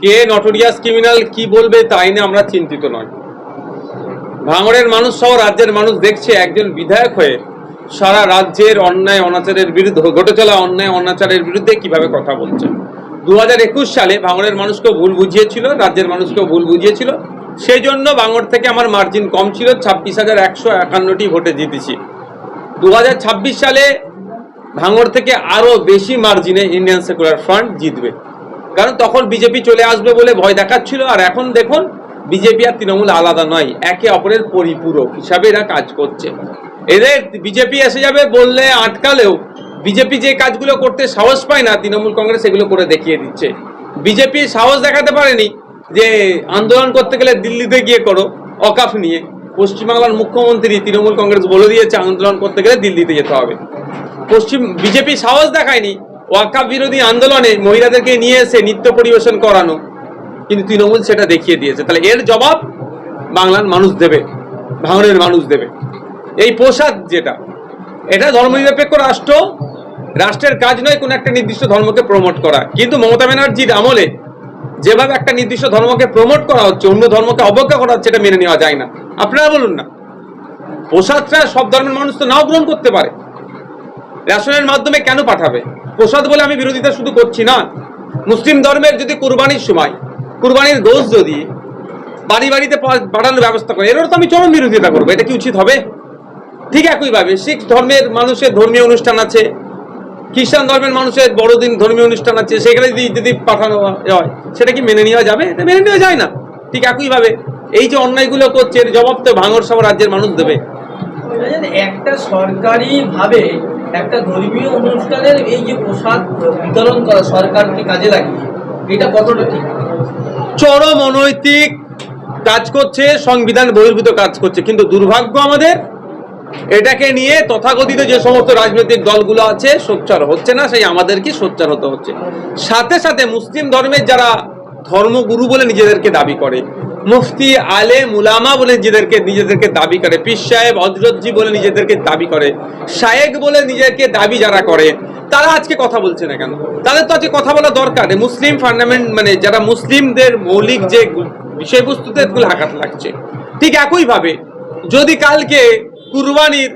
কে notorious criminal কি বলবে তাই নিয়ে আমরা চিন্তিত নয়। ভাঙড়ের মানুষ সহ রাজ্যের মানুষ দেখছে একজন বিধায়ক হয়ে সারা রাজ্যের অন্যায়, অনাচারের বিরুদ্ধে, ঘটে চলা অন্যায়, অনাচারের বিরুদ্ধে কীভাবে কথা বলছে। দু হাজার একুশ সালে ভাঙড়ের মানুষকে ভুল বুঝিয়েছিল, রাজ্যের মানুষকেও ভুল বুঝিয়েছিল। সেই জন্য ভাঙড় থেকে আমার মার্জিন কম ছিল, ছাব্বিশ হাজার একশো একান্নটি ভোটে জিতেছি। দু হাজার ছাব্বিশ সালে ভাঙড় থেকে আরও বেশি মার্জিনে ইন্ডিয়ান সেকুলার ফ্রন্ট জিতবে। কারণ তখন বিজেপি চলে আসবে বলে ভয় দেখাচ্ছিল, আর এখন দেখুন, বিজেপি আর তৃণমূল আলাদা নয়, একে অপরের পরিপূরক হিসাবে এরা কাজ করছে। এদের বিজেপি এসে যাবে বললে আটকালেও, বিজেপি যে কাজগুলো করতে সাহস পায় না, তৃণমূল কংগ্রেস এগুলো করে দেখিয়ে দিচ্ছে। বিজেপি সাহস দেখাতে পারেনি যে আন্দোলন করতে গেলে দিল্লিতে গিয়ে করো, অকাফ নিয়ে। পশ্চিমবাংলার মুখ্যমন্ত্রী তৃণমূল কংগ্রেস বলে দিয়েছে, আন্দোলন করতে গেলে দিল্লিতে যেতে হবে। পশ্চিম, বিজেপি সাহস দেখায়নি ওয়াকাফ বিরোধী আন্দোলনে মহিলাদেরকে নিয়ে এসে নৃত্য পরিবেশন করানো। কিন্তু তৃণমূল সেটা দেখিয়ে দিয়েছে। তাহলে এর জবাব বাংলার মানুষ দেবে ভাঙড়ের মানুষ দেবে। এই প্রসাদ যেটা, এটা ধর্মনিরপেক্ষ রাষ্ট্র, রাষ্ট্রের কাজ নয় কোনো একটা নির্দিষ্ট ধর্মকে প্রমোট করা। কিন্তু মমতা ব্যানার্জির আমলে যেভাবে একটা নির্দিষ্ট ধর্মকে প্রমোট করা হচ্ছে, অন্য ধর্মকে অবজ্ঞা করা হচ্ছে, এটা মেনে নেওয়া যায় না। আপনারা বলুন না। প্রসাদটা সব ধর্মের মানুষ তো নাও গ্রহণ করতে পারে। রেশনের মাধ্যমে কেন পাঠাবে? প্রসাদ বলে আমি বিরোধিতা শুধু করছি না। মুসলিম ধর্মের যদি কুরবানির সময়, কুরবানির গোশ যদি বাড়ি বাড়িতে পাঠানোর ব্যবস্থা করে, এরও তো আমি চরম বিরোধিতা করব, এটা কি উচিত হবে? ঠিক একইভাবে শিখ ধর্মের মানুষের ধর্মীয় অনুষ্ঠান আছে, খ্রিস্টান ধর্মের মানুষের বড়দিন ধর্মীয় অনুষ্ঠান আছে, সেখানে যদি যদি পাঠানো হয়, সেটা কি মেনে নেওয়া যাবে? এটা মেনে নেওয়া যায় না। ঠিক একইভাবে এই যে অন্যায়গুলো করছে জবাব তো ভাঙর সব রাজ্যের মানুষ দেবে। একটা সরকারি ভাবে একটা ধর্মীয় অনুষ্ঠানের এই যে প্রসাদ বিতরণ করা সরকারকে কাজে লাগিয়ে, এটা কতটা ঠিক? চরম অনৈতিক কাজ করছে, সংবিধান বহির্ভূত কাজ করছে, কিন্তু দুর্ভাগ্য আমাদের, এটাকে নিয়ে তথাকথিত যে সমস্ত রাজনৈতিক দলগুলো আছে, সোচ্চার হচ্ছে না, সেই আমাদেরকে সোচ্চার হতে হচ্ছে? সাথে সাথে মুসলিম ধর্মের যারা ধর্মগুরু বলে নিজেদেরকে দাবি করে মুফতি আলে মুলামা বলে নিজেদেরকে নিজেদেরকে দাবি করে। পীর সাহেব হজরতজি বলে নিজেদেরকে দাবি করে। শায়েক বলে নিজেকে দাবি যারা করে, তারা আজকে কথা বলছে না কেন? তাদের তো আজকে কথা বলা দরকার। মুসলিম ফান্ডামেন্ট মানে যারা মুসলিমদের মৌলিক যে বিষয়বস্তুতে এগুলো আঘাত লাগছে, ঠিক একইভাবে যদি কালকে কুরবানির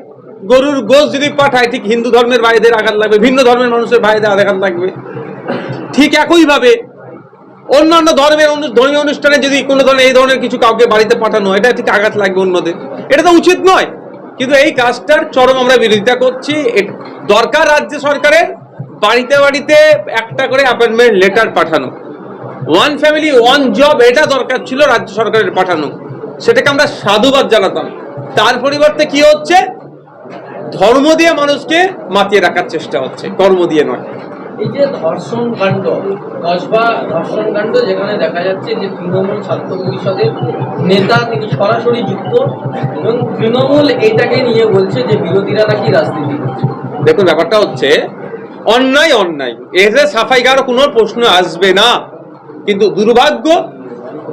গরুর গোশ যদি পাঠায়, ঠিক হিন্দু ধর্মের ভাইদের আঘাত লাগবে, ভিন্ন ধর্মের মানুষের ভাইদের আঘাত লাগবে। ঠিক একইভাবে অন্যান্য ধর্মের ধর্মীয় অনুষ্ঠানে যদি কোনো ধরনের এই ধরনের কিছু কাউকে বাড়িতে পাঠানো এটা ঠিক আঘাত লাগবে অন্যদের। এটা তো উচিত নয়। কিন্তু এই কাজটার চরম আমরা বিরোধিতা করছি। দরকার রাজ্য সরকারের বাড়িতে বাড়িতে একটা করে অ্যাপয়েন্টমেন্ট লেটার পাঠানো। ওয়ান ফ্যামিলি ওয়ান জব এটা দরকার ছিল রাজ্য সরকারের পাঠানো। সেটাকে আমরা সাধুবাদ জানাতাম। তার পরিবর্তে কি হচ্ছে? ধর্ম দিয়ে মানুষকে মাতিয়ে রাখার চেষ্টা হচ্ছে। কর্ম দিয়ে নয়। এই যে ধর্ষণ কাণ্ড কসবা ধর্ষণ কাণ্ড যেখানে দেখা যাচ্ছে যে তৃণমূল ছাত্র পরিষদের নেতা তিনি সরাসরি যুক্ত এবং তৃণমূল এটাকে নিয়ে বলছে যে বিরোধীরা নাকি রাজনীতি দেখুন, ব্যাপারটা হচ্ছে, অন্যায় অন্যায়। এর সাফাই কারও কোনো প্রশ্ন আসবে না। কিন্তু দুর্ভাগ্য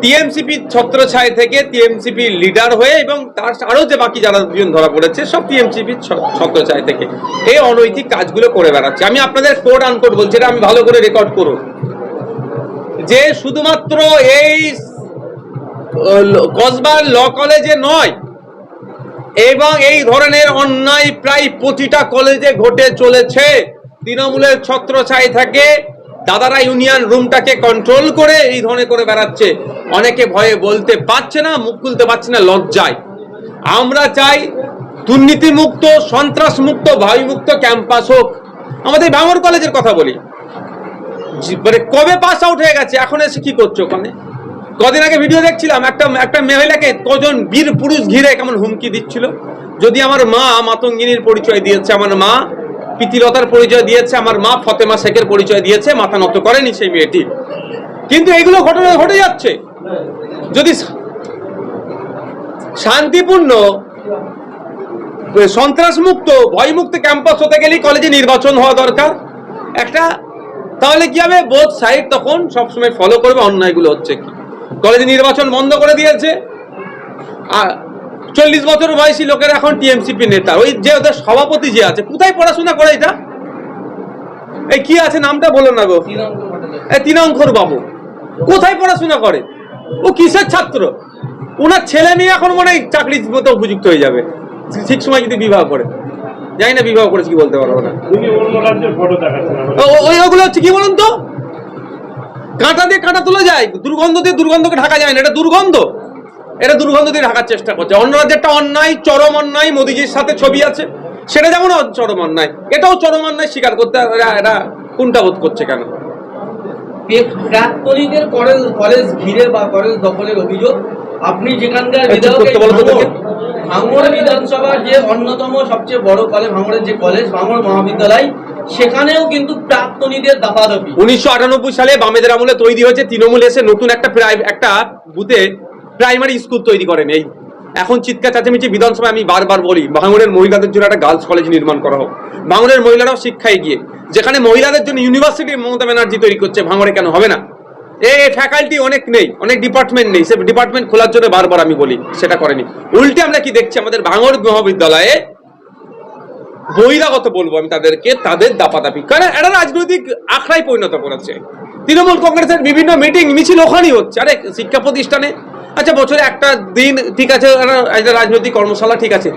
টিএমসিপি ছত্রছায় থেকে টিএমসিপি লিডার হয়ে এবং তার আরও যে বাকি যারা দুজন ধরা পড়েছে, সব টিএমসিপি ছত্রছায় থেকে। এই অনৈতিক কাজগুলো করে বেড়াচ্ছে। আমি আপনাদের কোড আনকোড বলছি, এটা আমি ভালো করে রেকর্ড করুন। যে শুধুমাত্র এই কসবার ল কলেজে নয়, এবং এই ধরনের অন্যায় প্রায় প্রতিটা কলেজে ঘটে চলেছে। তৃণমূলের ছত্রছাই থাকে দাদারা ইউনিয়ন রুমটাকে কন্ট্রোল করে এই ধরনের করে বেড়াচ্ছে। অনেকে ভয়ে বলতে পারছে না, মুখ খুলতে পারছে না, লজ্জায়। আমরা চাই দুর্নীতিমুক্ত, সন্ত্রাসমুক্ত ভয়মুক্ত ক্যাম্পাস হোক। আমাদের ভাঙর কলেজের কথা বলি। মানে কবে পাস আউট হয়ে গেছে? এখন এসে কি করছ ওখানে? কদিন আগে ভিডিও দেখছিলাম, একটা একটা মহিলাকে কজন বীর পুরুষ ঘিরে কেমন হুমকি দিচ্ছিল। যদি আমার মা মাতঙ্গিনীর পরিচয় দিয়েছে, আমার মা প্রীতিলতার পরিচয় দিয়েছে, আমার মা ফতেমা শেখের পরিচয় দিয়েছে, মাথা নত করেনি সেই মেয়েটি। কিন্তু এগুলো ঘটনা ঘটে যাচ্ছে। যদি শান্তিপূর্ণ সন্ত্রাসমুক্ত, ভয়মুক্ত ক্যাম্পাস হতে গেলেই কলেজে নির্বাচন হওয়া দরকার। একটা, তাহলে কি হবে? বোধ সাইড তখন সবসময় ফলো করবে, অন্যায়গুলো হচ্ছে কি? কলেজে নির্বাচন বন্ধ করে দিয়েছে। আর চল্লিশ বছর বয়সী লোকের এখন টিএমসিপি নেতা। ওই যে ওদের সভাপতি যে আছে কোথায় পড়াশোনা করে এটা? এই কি আছে নামটা বলো না গো। এই তিনঙ্কর বাবু। কোথায় পড়াশোনা করে? ও কিসের ছাত্র? ওনার ছেলে মেয়ে এখন মনে হয় চাকরির মতো উপযুক্ত হয়ে যাবে। ঠিক সময় যদি বিবাহ করে। জানি না বিবাহ করেছে কি বলতে পারব না। ওই ওগুলো হচ্ছে কি বলুন তো? কাঁটা দিয়ে কাঁটা তোলা যায় দুর্গন্ধ দিয়ে দুর্গন্ধকে ঢাকা যায় না এটা দুর্গন্ধ? এটা দুর্গন্ধ দিয়ে ঢাকার চেষ্টা করছে। অন্য রাজ্যেরটা অন্যায় চরম অন্যায় মোদিজির সাথে ছবি আছে। সেটা যেমন চরম অন্যায় এটাও চরম অন্যায় স্বীকার করতে এরা কোনটা বোধ করছে কেন? কলেজ কলেজ ঘিরে বা কলেজ দখলের অভিযোগ আপনি যেখানকার এই চুপ বিধায়ক করতে বলো তো ভাঙড় তোকে। বিধানসভার যে অন্যতম সবচেয়ে বড় কলেজ ভাঙড়ের যে কলেজ ভাঙড় মহাবিদ্যালয় সেখানেও কিন্তু প্রাক্তনীদের দাপাদাপি। উনিশশো আটানব্বই সালে বামেদের আমলে তৈরি হয়েছে তৃণমূল এসে নতুন একটা প্রাই- একটা বুথে প্রাইমারি স্কুল তৈরি করেন এই। এখন চিৎকার চাচামেচি বিধানসভায় আমি বারবার বলি ভাঙড়ের মহিলাদের জন্য একটা গার্লস কলেজ নির্মাণ করা হোক। ভাঙড়ের মহিলারাও শিক্ষায় গিয়ে, যেখানে মহিলাদের জন্য ইউনিভার্সিটি মমতা ব্যানার্জি তৈরি করছে, ভাঙড়ে কেন হবে না? এই ফ্যাকাল্টি অনেক নেই, অনেক ডিপার্টমেন্ট নেই, সে ডিপার্টমেন্ট খোলার জন্য বারবার আমি বলি, সেটা করেনি। উল্টে আমরা কি দেখছি, আমাদের ভাঙড় মহাবিদ্যালয়ে বহিরাগত বলব আমি তাদেরকে, তাদের দাপাদাপি। কারণ এটা রাজনৈতিক আখড়ায় পরিণত করেছে। তৃণমূল কংগ্রেসের বিভিন্ন মিটিং মিছিল ওখানেই হচ্ছে। আরে শিক্ষা প্রতিষ্ঠানে আচ্ছা বছরে একটা দিন ঠিক আছে রাজনৈতিক কর্মশালা ঠিক আছে।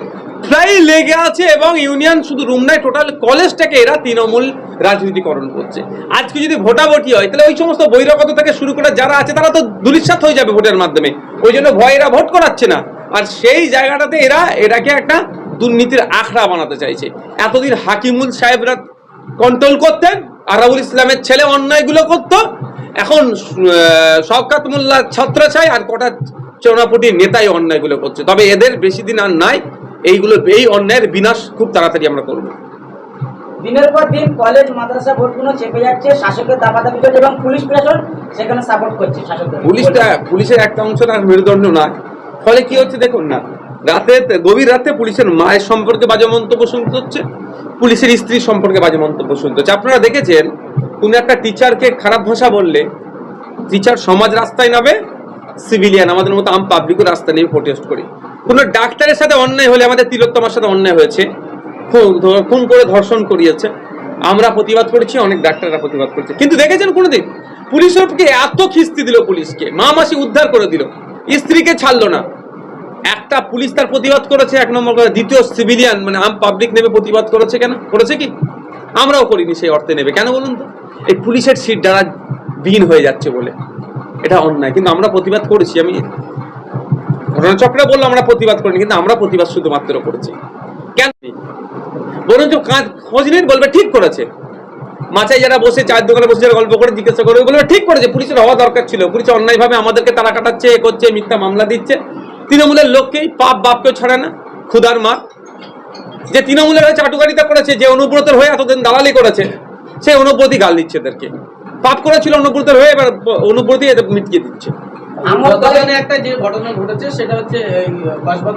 প্রায় লেগে আছে এবং ইউনিয়ন শুধু রুম নাই টোটাল কলেজটাকে এরা তৃণমূল রাজনীতিকরণ করছে। আজকে যদি ভোটাভুটি হয়, তাহলে ওই সমস্ত বহিরাগত থেকে শুরু করে যারা আছে, তারা তো দুলিশ্বাত হয়ে যাবে ভোটের মাধ্যমে। ওই জন্য ভয় এরা ভোট করাচ্ছে না। আর সেই জায়গাটাতে এরা এটাকে একটা দুর্নীতির আখড়া বানাতে চাইছে। এতদিন হাকিমুল সাহেবরা কন্ট্রোল করতেন আরাবুল ইসলামের ছেলে অন্যায়গুলো করতো। এখন শওকাত মোল্লা ছত্র চাই আর কটা চৌনাপটির নেতাই অন্যায়গুলো করছে। তবে এদের বেশি দিন আর নাই। এইগুলো এই অন্যায়ের বিনাশ খুব তাড়াতাড়ি আমরা করব। দিনের পর দিন কলেজ মাদ্রাসা ভোটগুলো চেপে যাচ্ছে শাসকের দাপাদাপি করছে এবং পুলিশ প্রশাসন সেখানে সাপোর্ট করছে শাসকদের। পুলিশটা পুলিশের একটা অংশ তার মেরুদণ্ড নয়। ফলে কি হচ্ছে দেখুন না রাতে, গভীর রাতে পুলিশের মায়ের সম্পর্কে বাজে মন্তব্য শুনতে হচ্ছে। পুলিশের স্ত্রী সম্পর্কে বাজে মন্তব্য শুনতে হচ্ছে। আপনারা দেখেছেন, কোন একটা টিচারকে খারাপ ভাষা বললে টিচার সমাজ রাস্তায় নামে, সিভিলিয়ান, আমাদের মতো আম পাবলিকও রাস্তায় নেমে প্রোটেস্ট করি। কোনো ডাক্তারের সাথে অন্যায় হলে আমাদের তিলোত্তমার সাথে অন্যায় হয়েছে। খুন করে ধর্ষণ করিয়েছে। আমরা প্রতিবাদ করেছি, অনেক ডাক্তাররা প্রতিবাদ করেছে। কিন্তু দেখেছেন কোনোদিন? পুলিশের কে এত খিস্তি দিল পুলিশকে? মা মাসি উদ্ধার করে দিল। স্ত্রীকে ছাড়লো না। একটা পুলিশ তার প্রতিবাদ করেছে, এক নম্বর করে দ্বিতীয় সিভিলিয়ান মানে আম পাবলিক নেমে প্রতিবাদ করেছে কেন? করেছে কি? আমরাও করিনি সেই অর্থে নেবে। কেন বলুন তো? এই পুলিশের সিট দ্বারা বিহীন হয়ে যাচ্ছে বলে। এটা অন্যায়, কিন্তু আমরা প্রতিবাদ করেছি। আমি ঘটনাচক্রে বলল, আমরা প্রতিবাদ করিনি, কিন্তু আমরা প্রতিবাদ শুধুমাত্র করেছি। কেন? বলুন তো কাজ- খোঁজ নিন, বলবে ঠিক করেছে। মাথায় যারা বসে, চায়ের দোকানে বসে যারা গল্প করে, জিজ্ঞাসা করবে বলবে ঠিক করেছে। পুলিশের হওয়া দরকার ছিল। পুলিশ অন্যায়ভাবে আমাদেরকে তারা কাটাচ্ছে, এ করছে, মিথ্যা মামলা দিচ্ছে। তৃণমূলের লোককেই পাপ বাপকেও ছাড়ে না ক্ষুধার মা যে তৃণমূলের হয়ে চাটুকারিতা করেছে যে অনুব্রতের হয়ে এতদিন দালালি করেছে সেই অনুব্রতই গাল দিচ্ছে এদেরকে। পাপ করেছিল অনুব্রতের হয়ে এবার অনুব্রতই এদের মিটিয়ে দিচ্ছে। গতকালে একটা যে ঘটনা ঘটেছে সেটা হচ্ছে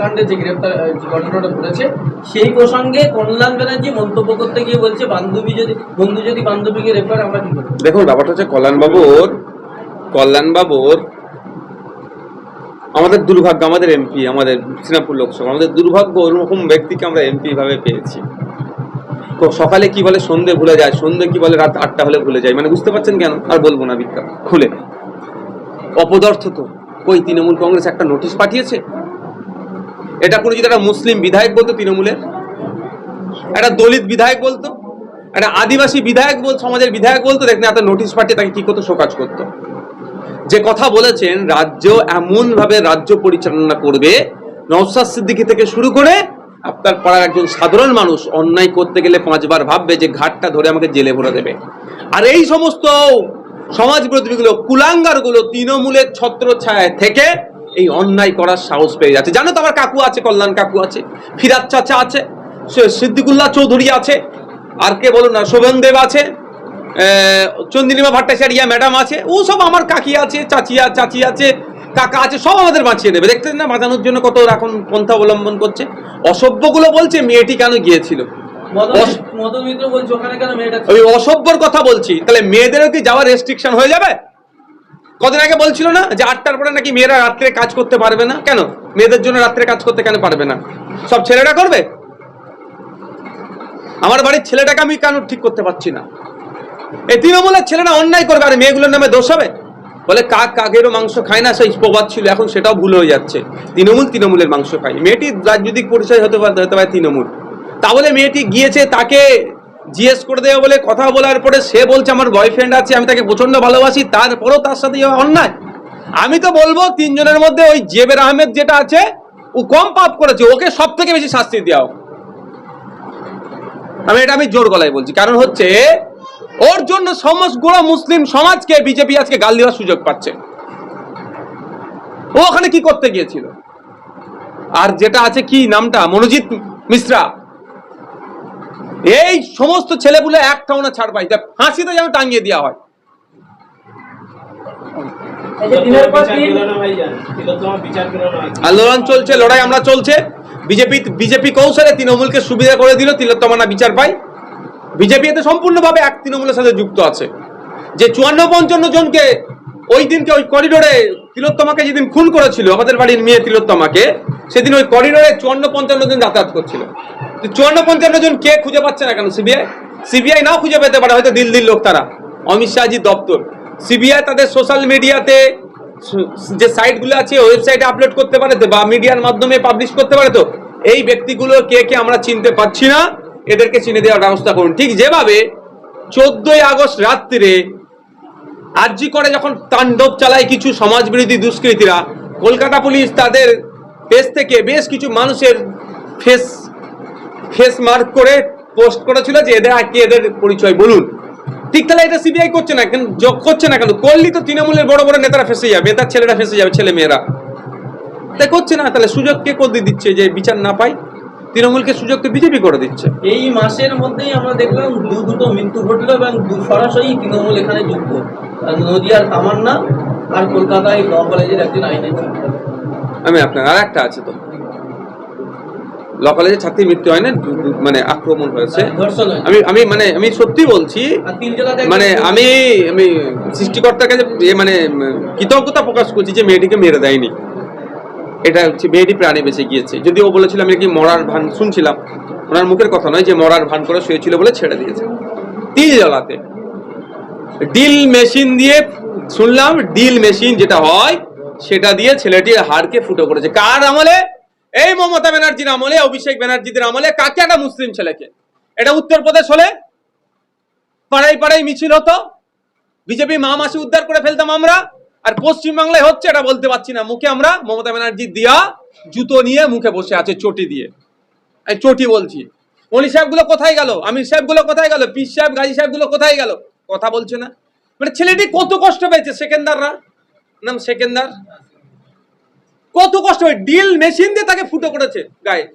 কাণ্ডে যে গ্রেপ্তার ঘটনাটা ঘটেছে সেই প্রসঙ্গে কল্যাণ ব্যানার্জি মন্তব্য করতে গিয়ে বলছে বান্ধবী যদি বন্ধু যদি বান্ধবীকে রেফার আমরা কি দেখুন ব্যাপারটা হচ্ছে কল্যাণবাবুর কল্যাণবাবুর আমাদের দুর্ভাগ্য, আমাদের এমপি আমাদের শ্রীরামপুর লোকসভা, আমাদের দুর্ভাগ্য ওরকম ব্যক্তিকে আমরা এমপি ভাবে পেয়েছি। তো সকালে কি বলে সন্ধে ভুলে যায়, সন্ধে কি বলে রাত আটটা হলে ভুলে যায় মানে বুঝতে পারছেন কেন? আর বলব না বিজ্ঞান খুলে। অপদার্থ তো। কই, তৃণমূল কংগ্রেস একটা নোটিশ পাঠিয়েছে? এটা কোনো যদি একটা মুসলিম বিধায়ক বলতো তৃণমূলের? একটা দলিত বিধায়ক বলতো? একটা আদিবাসী বিধায়ক বল, সমাজের বিধায়ক বলতো? দেখেন, এত নোটিশ পাঠিয়ে তাকে কি করতো শোকাজ করতো? যে কথা বলেছেন, রাজ্য এমন ভাবে রাজ্য পরিচালনা করবে নওসাদ সিদ্দিকি থেকে শুরু করে আপনার পাড়ার একজন সাধারণ মানুষ অন্যায় করতে গেলে পাঁচবার ভাববে যে ঘাটটা ধরে আমাকে জেলে ভরে দেবে। আর এই সমস্ত সমাজ বিরোধীগুলো কুলাঙ্গারগুলো তৃণমূলের ছত্র ছায় থেকে এই অন্যায় করার সাহস পেয়ে যাচ্ছে। জানো তো আমার কাকু আছে, কল্যাণ কাকু আছে, ফিরাজ চাচা আছে সিদ্দিকুল্লাহ চৌধুরী আছে, আর কে বলুন না শোভন দেব আছে আহ, চন্দিনীমা ভট্টাচার্যা ম্যাডাম আছে ও সব আমার কাকি আছে চাচিয়া চাচি আছে কাকা আছে সব আমাদের বাঁচিয়ে দেবে। দেখতেন না বাঁচানোর জন্য কত এখন পন্থা অবলম্বন করছে। অসভ্যগুলো বলছে মেয়েটি কেন গিয়েছিল? ওই অসভ্যর কথা বলছি। তাহলে মেয়েদেরও কি যাওয়ার রেস্ট্রিকশন হয়ে যাবে? কদিন আগে বলছিল না যে আটটার পরে নাকি মেয়েরা রাত্রে কাজ করতে পারবে না? কেন? মেয়েদের জন্য রাত্রে কাজ করতে কেন পারবে না? সব ছেলেরা করবে? আমার বাড়ির ছেলেটাকে আমি কেন ঠিক করতে পারছি না? এই তৃণমূলের ছেলেরা অন্যায় করবে, আর মেয়েগুলোর নামে দোষ হবে? বলে কাক কাকেরও মাংস খায় না, সেই প্রবাদ ছিল, এখন সেটাও ভুল হয়ে যাচ্ছে। তৃণমূল তৃণমূলের মাংস খায়। মেয়েটি রাজনৈতিক পরিচয় হতে পারে হতে পারে তৃণমূল। তা বলে মেয়েটি গিয়েছে, তাকে জিজ্ঞেস করে দেওয়া বলে কথা বলার পরে সে বলছে, আমার বয়ফ্রেন্ড আছে, আমি তাকে প্রচণ্ড ভালোবাসি, তারপরেও তার সাথে অন্যায়। আমি তো বলব, তিনজনের মধ্যে ওই জেবের আহমেদ যেটা আছে, ও কম পাপ করেছে, ওকে সব থেকে বেশি শাস্তি দেওয়া আমি এটা আমি জোর গলায় বলছি, কারণ হচ্ছে ওর জন্য সমস্ত গোড়া মুসলিম সমাজকে বিজেপি আজকে গাল দেওয়ার সুযোগ পাচ্ছে। ও ওখানে কি করতে গিয়েছিল? আর যেটা আছে কি নামটা? মনোজিৎ মিশ্রা। এই সমস্ত ছেলেগুলো একটাও না ছাড় পাই ফাঁসিতে যেন টাঙ্গিয়ে দেওয়া হয়। আন্দোলন চলছে লড়াই আমরা চলছে। বিজেপি বিজেপি কৌশলে তৃণমূলকে সুবিধা করে দিল তিলোত্তমানা বিচার পায়। বিজেপি এতে সম্পূর্ণভাবে এক তৃণমূলের সাথে যুক্ত আছে। যে চুয়ান্ন পঞ্চান্ন জনকে ওই দিনকে ওই করিডোরে তিলোত্তমাকে যেদিন খুন করেছিল, আমাদের বাড়ির মেয়ে তিলোত্তমাকে, সেদিন ওই করিডোরে চুয়ান্ন পঞ্চান্ন জন যাতায়াত করছিল। তো চুয়ান্ন পঞ্চান্ন জন কে খুঁজে পাচ্ছে না কেন? সিবিআই? সিবিআই নাও খুঁজে পেতে পারে, হয়তো দিল্লির লোক তারা। অমিত শাহজির দপ্তর। সিবিআই তাদের সোশ্যাল মিডিয়াতে যে সাইটগুলো আছে ওয়েবসাইটে আপলোড করতে পারে তো, বা মিডিয়ার মাধ্যমে পাবলিশ করতে পারে তো, এই ব্যক্তিগুলো কে কে আমরা চিনতে পারছি না। এদেরকে চিনে দেওয়ার ব্যবস্থা করুন। ঠিক যেভাবে চোদ্দই আগস্ট রাত্রিরে আরজি করে যখন তাণ্ডব চালায় কিছু সমাজবিরোধী দুষ্কৃতীরা, কলকাতা পুলিশ তাদের পেজ থেকে বেশ কিছু মানুষের ফেস ফেস মার্ক করে পোস্ট করেছিল যে এদের আর কি এদের পরিচয় বলুন। ঠিক তাহলে এটা সিবিআই করছে না কেন? যোগ করছে না কেন? করলি তো তৃণমূলের বড় বড় নেতারা ফেসে যাবে তার ছেলেরা ফেসে যাবে ছেলে মেয়েরা তাই করছে না? তাহলে সুযোগ কে করে দিচ্ছে যে বিচার না পাই তৃণমূলকে সুযোগ তো বিজেপি করে দিচ্ছে। এই মাসের মধ্যেই আমরা দেখলাম দু দুটো মৃত্যু ঘটলো এবং সরাসরি তৃণমূল এখানে যুক্ত। নদিয়ার তামান্না আর কলকাতায় ল কলেজের একজন আইনের আমি আপনার আর একটা আছে তো। ল কলেজে ছাত্রীর মৃত্যু হয় না মানে আক্রমণ হয়েছে। ধর্ষণ আমি আমি মানে আমি সত্যি বলছি মানে আমি আমি সৃষ্টিকর্তার কাছে মানে কৃতজ্ঞতা প্রকাশ করছি যে মেয়েটিকে মেরে দেয়নি। এটা হচ্ছে মেয়েটি প্রাণে বেঁচে গিয়েছে। যদি ও বলেছিল, আমি নাকি মরার ভান শুনছিলাম। ওনার মুখের কথা নয় যে মরার ভান করে শুয়েছিল বলে ছেড়ে দিয়েছে। তিল জ্বালাতে। ডিল মেশিন দিয়ে, শুনলাম ডিল মেশিন যেটা হয়, সেটা দিয়ে ছেলেটির হাড়কে ফুটো করেছে। কার আমলে? এই মমতা ব্যানার্জির আমলে, অভিষেক ব্যানার্জিদের আমলে। কাকে? একটা মুসলিম ছেলেকে। এটা উত্তরপ্রদেশ হলে? পাড়ায় পাড়ায় মিছিল হতো। বিজেপি মা মাসি উদ্ধার করে ফেলতাম আমরা। আর পশ্চিম বাংলায় হচ্ছে এটা বলতে পারছি না। মুখে আমরা মমতা ব্যানার্জি দিয়া জুতো নিয়ে মুখে বসে আছে চটি দিয়ে। আমি চটি বলছি। মনি সাহেবগুলো কোথায় গেল? আমির সাহেবগুলো কোথায় গেল? পীর সাহেব, গাজী সাহেবগুলো কোথায় গেল? কথা বলছে না। মানে ছেলেটি কত কষ্ট পেয়েছে সেকেন্দাররা? নাম সেকেন্দার? কত কষ্ট হয় ডিল মেশিন দিয়ে তাকে ফুটো করেছে গায়ে।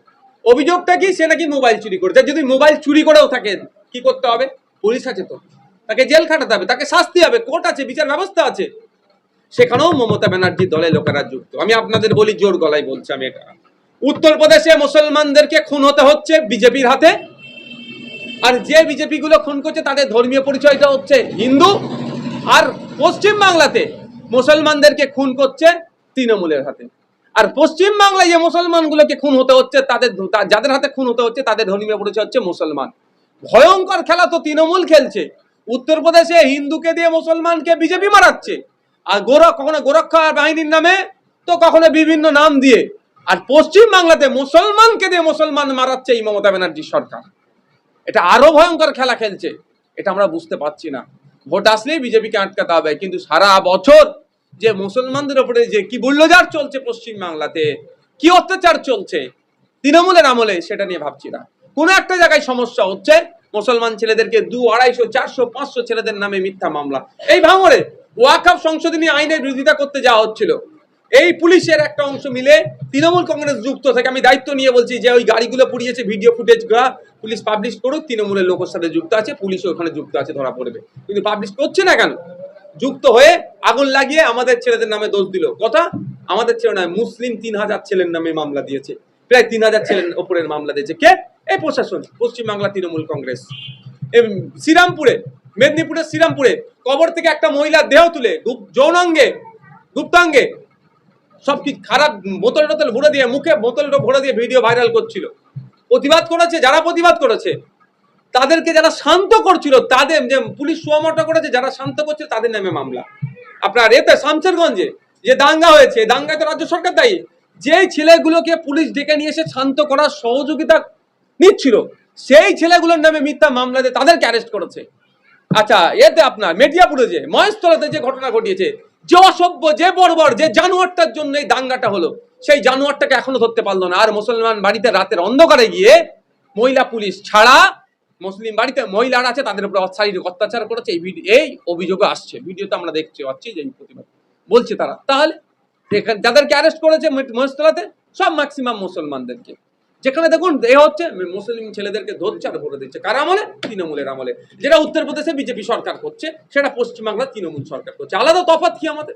অভিযোগটা কি? সে নাকি মোবাইল চুরি করেছে। যদি মোবাইল চুরি করেও থাকে কি করতে হবে? পুলিশ আছে তো। তাকে জেল খাটাতে হবে। তাকে শাস্তি হবে। কোর্ট আছে, বিচার ব্যবস্থা আছে। সেখানেও মমতা ব্যানার্জি দলে লোকেরা যুক্ত। আমি আপনাদের বলি, জোর গলায় বলছি আমি এটা। উত্তরপ্রদেশে মুসলমানদেরকে খুন হতে হচ্ছে বিজেপির হাতে। আর যে বিজেপি গুলো খুন করছে, তাদের ধর্মীয় পরিচয়টা হচ্ছে হিন্দু। আর পশ্চিম বাংলাতে মুসলমানদেরকে খুন করছে তৃণমূলের হাতে। আর পশ্চিম বাংলায় যে মুসলমানগুলোকে খুন হতে হচ্ছে, তাদের যাদের হাতে খুন হতে হচ্ছে, তাদের ধর্মীয় পরিচয় হচ্ছে মুসলমান। ভয়ঙ্কর খেলা তো তৃণমূল খেলছে। উত্তরপ্রদেশে হিন্দুকে দিয়ে মুসলমানকে বিজেপি মারাচ্ছে। আর গোরখ কখনো গোরক্ষা বাহিনীর নামে? তো কখনো বিভিন্ন নাম দিয়ে। আর পশ্চিম বাংলাতে মুসলমানকে দিয়ে মুসলমান মারাচ্ছে এই মমতা ব্যানার্জির সরকার। এটা আরও ভয়ঙ্কর খেলা খেলছে, এটা আমরা বুঝতে পারছি না। ভোট আসলেই বিজেপিকে আটকাতে হবে, কিন্তু সারা বছর যে মুসলমানদের উপরে যে কি বুল্লজার চলছে পশ্চিম বাংলাতে, কি অত্যাচার চলছে, তৃণমূলের আমলে সেটা নিয়ে ভাবছি না। কোনো একটা জায়গায় সমস্যা হচ্ছে, মুসলমান ছেলেদেরকে দু আড়াইশো, চারশো, পাঁচশো ছেলেদের নামে মিথ্যা মামলা। এই ভাঙরে ওয়াকআপ সংশোধনী আইনের বিরোধিতা করতে যাওয়া হচ্ছিল। এই পুলিশের একটা অংশ মিলে তৃণমূল কংগ্রেস যুক্ত থেকে আমি দায়িত্ব নিয়ে বলছি যে ওই গাড়িগুলো পুড়িয়েছে, ভিডিও ফুটেজ পুলিশ পাবলিশ করুক, তৃণমূলের লোকের সাথে যুক্ত আছে, পুলিশও ওখানে যুক্ত আছে ধরা পড়বে। কিন্তু পাবলিশ করছে না কেন? যুক্ত হয়ে আগুন লাগিয়ে আমাদের ছেলেদের নামে দোষ দিল। কথা? আমাদের ছেলে নয়, মুসলিম তিন হাজার ছেলের নামে মামলা দিয়েছে। প্রায় তিন হাজার ছেলের ওপরের মামলা দিয়েছে। কে? এই প্রশাসন, পশ্চিমবাংলা তৃণমূল কংগ্রেস। শ্রীরামপুরে মেদিনীপুরের শ্রীরামপুরে। কবর থেকে একটা মহিলার দেহ তুলে যৌনাঙ্গে, গুপ্তাঙ্গে সব কি খারাপ বোতল টোতল ভরে দিয়ে, মুখে বোতল ভরে দিয়ে ভিডিও ভাইরাল করছিল। প্রতিবাদ করেছে, যারা প্রতিবাদ করেছে, তাদেরকে যারা শান্ত করছিল, তাদের যে পুলিশ সুয়ামটা করেছে, যারা শান্ত করছে তাদের নামে মামলা। আপনার এতে শামসেরগঞ্জে যে দাঙ্গা হয়েছে দাঙ্গায় তো রাজ্য সরকার দায়ী। যেই ছেলেগুলোকে পুলিশ ডেকে নিয়ে এসে শান্ত করার সহযোগিতা নিচ্ছিল, সেই ছেলেগুলোর নামে মিথ্যা মামলা দিয়ে তাদেরকে অ্যারেস্ট করেছে। আচ্ছা এতে আপনার মেটিয়াপুরে যে, মহেশতলাতে যে ঘটনা ঘটিয়েছে, যে অসভ্য, যে বর্বর, যে জানোয়ারটার জন্য এই দাঙ্গাটা হলো, সেই জানোয়ারটাকে এখনও ধরতে পারল না। আর মুসলমান বাড়িতে রাতের অন্ধকারে গিয়ে মহিলা পুলিশ ছাড়া মুসলিম বাড়িতে মহিলারা আছে, তাদের উপরে শারীরিক অত্যাচার করেছে। এই এই অভিযোগে আসছে। ভিডিওতে আমরা দেখতে পাচ্ছি যে প্রতিবাদ। বলছে তারা। তাহলে যাদেরকে অ্যারেস্ট করেছে মহেশতলাতে, সব ম্যাক্সিমাম মুসলমানদেরকে। যেখানে দেখুন, এ হচ্ছে মুসলিম ছেলেদেরকে ধরছে আর ভরে দিচ্ছে। কার আমলে? তৃণমূলের আমলে। যেটা উত্তরপ্রদেশে বিজেপি সরকার করছে, সেটা পশ্চিমবাংলার তৃণমূল সরকার করছে। আলাদা তফাত কি আমাদের?